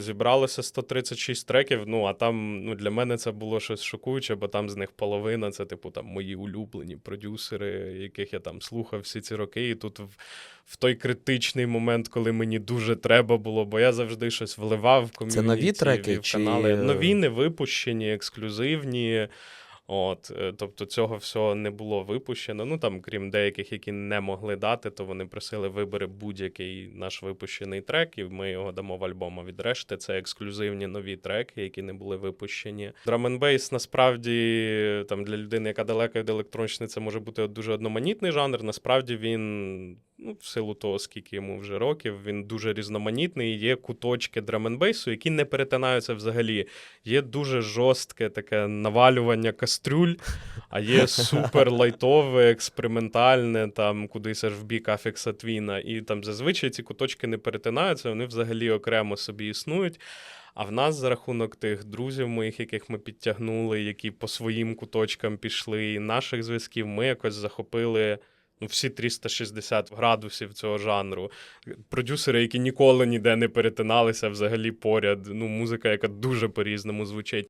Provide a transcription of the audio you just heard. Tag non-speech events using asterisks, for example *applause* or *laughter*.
Зібралося 136 треків. Ну а там ну для мене це було щось шокуюче, бо там з них половина це, типу, там мої улюблені продюсери, яких я там слухав всі ці роки. І тут в, в той критичний момент, коли мені дуже треба було, бо я завжди щось вливав в ком'юніті. нові треки вів чи- канали. Нові, не випущені, ексклюзивні. От, е, тобто цього всього не було випущено. Ну там, крім деяких, які не могли дати, то вони просили вибери будь-який наш випущений трек, і ми його дамо в альбом. А від решти це ексклюзивні нові треки, які не були випущені. Драменбейс насправді там для людини, яка далека від електронщини, це може бути дуже одноманітний жанр. Насправді він. Ну, в силу того, скільки йому вже років, він дуже різноманітний. Є куточки драменбейсу, які не перетинаються взагалі. Є дуже жорстке таке навалювання кастрюль, а є *laughs* супер лайтове, експериментальне, там кудись аж в бік афікса твіна. І там зазвичай ці куточки не перетинаються, вони взагалі окремо собі існують. А в нас за рахунок тих друзів моїх, яких ми підтягнули, які по своїм куточкам пішли, і наших зв'язків, ми якось захопили. Ну, всі 360 градусів цього жанру. Продюсери, які ніколи ніде не перетиналися взагалі поряд. Ну, музика, яка дуже по-різному звучить.